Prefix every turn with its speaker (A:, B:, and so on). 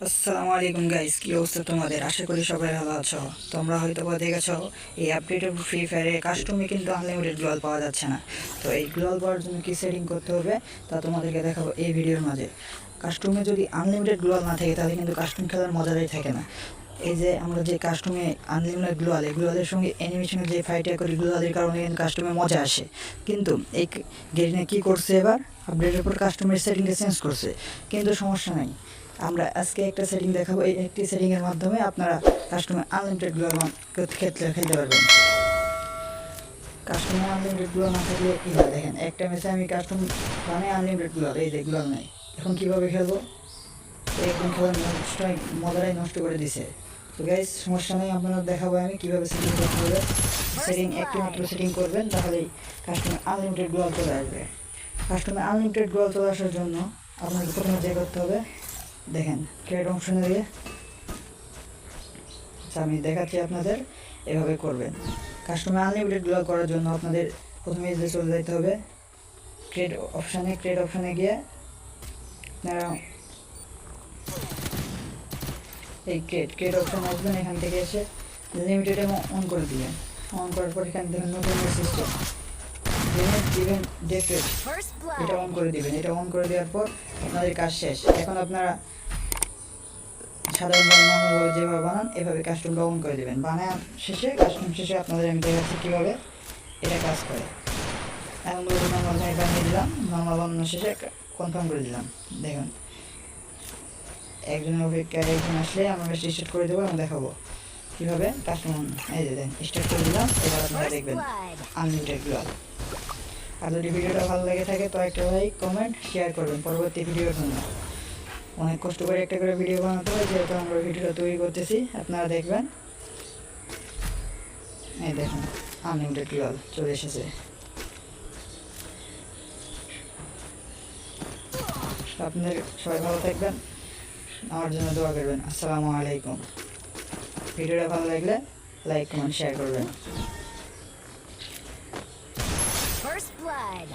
A: আসসালামু আলাইকুম গাইস কি অবস্থা তোমাদের? আশা করি সবাই ভালো আছো। তোমরা হয়তো বা দেখেছ, এই আপডেটে ফ্রি ফায়ারে কাস্টমে কিন্তু আনলিমিটেড গ্লোয়াল পাওয়া যাচ্ছে না। তো এই গ্লোয়াল পাওয়ার জন্য কি সেটিং করতে হবে, তা তোমাদেরকে দেখাবো এই ভিডিওর মাঝে। কাস্টমে যদি আনলিমিটেড গ্লোয়াল না থাকে, তাহলে কিন্তু কাস্টম খেলার মজাটাই থাকে না। এই যে আমরা যে কাস্টমে আনলিমিটেড গ্লোয়াল এই গ্লোয়ালের সঙ্গে অ্যানিমেশনের যে ফাইটটা করি গ্লোয়ালের কারণে কাস্টমে মজা আসে। কিন্তু এই গেরিনে কি করছে এবার? আপডেটের পর কাস্টমের সেটিংটা চেঞ্জ করছে। কিন্তু সমস্যা নাই। আমরা আজকে একটা সেটিং দেখাবো, এই একটি সেটিং এর মাধ্যমে আপনারা কাস্টমার আনলিমিটেড গ্লোয়াল ক্ষেত্রে খেলতে পারবেন। কাস্টমার আনলিমিটেড গ্লোয়াল না থাকলে কি দেখেন, একটা ম্যাচে আমি কাস্টম মানে আনলিমিটেড গ্লোয়াল এই যে গ্লোয়াল নাই। এখন কীভাবে খেলব? এই একদম খেলার নষ্ট মজাটাই নষ্ট করে দিছে তো গাইজ সমস্যা নেই, আপনারা দেখাবো আমি কীভাবে সেটিং করতে হবে। সেটিং একটি মাত্র সেটিং করবেন তাহলেই কাস্টমার আনলিমিটেড গ্লোয়াল চলে আসবে। কাস্টমার আনলিমিটেড গ্লোয়াল চলে আসার জন্য আপনাকে প্রথমে যে করতে হবে, দেখেন ক্রেড অপশনে দিয়ে আচ্ছা আমি দেখাচ্ছি আপনাদের এভাবে করবেন। কাস্টমার আনলিমিটেড গ্লো করার জন্য আপনাদের প্রথমে যে চলে যেতে হবে। ক্রেড অপশানে ক্রেড অপশানে গিয়ে এই ক্রেড ক্রেড অপশান আসবেন এখান থেকে এসে লিমিটেড অন করে দিবেন অন করার পর এখান থেকে নতুন সিস্টেম দিবেন এটা অন করে দিবেন। এটা অন করে দেওয়ার পর আপনাদের কাজ শেষ। এখন আপনারা নর্মালভাবে যেভাবে বানান এভাবে কাস্টমটা অন করে দেবেন। বানান শেষে কাস্টম শেষে আপনাদের আমি দেখাচ্ছি কীভাবে এটা কাজ করে। এখন নর্মাল বানিয়ে দিলাম। নর্মাল বানানো শেষে কনফার্ম করে দিলাম। দেখুন। একজন অপেক্ষায় একজন আসলে আমরা স্টার্ট করে দেবো এবং দেখাবো। কীভাবে? কাস্টমার এই যে দেন স্টার্ট করে দিলাম, এবার আপনারা দেখবেন। আনলিমিটেড গ্লোয়াল আর যদি ভিডিওটা ভালো লাগে থাকে, তো একটা লাইক কমেন্ট শেয়ার করবেন পরবর্তী ভিডিওর জন্য। অনেক কষ্ট করে একটা করে ভিডিও বানাতে হয়, যেহেতু আমরা ভিডিওটা তৈরি করতেছি, আপনারা দেখবেন। এই দেখুন আনলিমিটেড গ্লোয়াল চলে এসেছে। আপনাদের সবাই ভালো থাকবেন। আমার জন্য দোয়া করবেন। আসসালামু আলাইকুম। ভিডিওটা ভালো লাগলে লাইক, কমেন্ট শেয়ার করবেন।
B: First blood.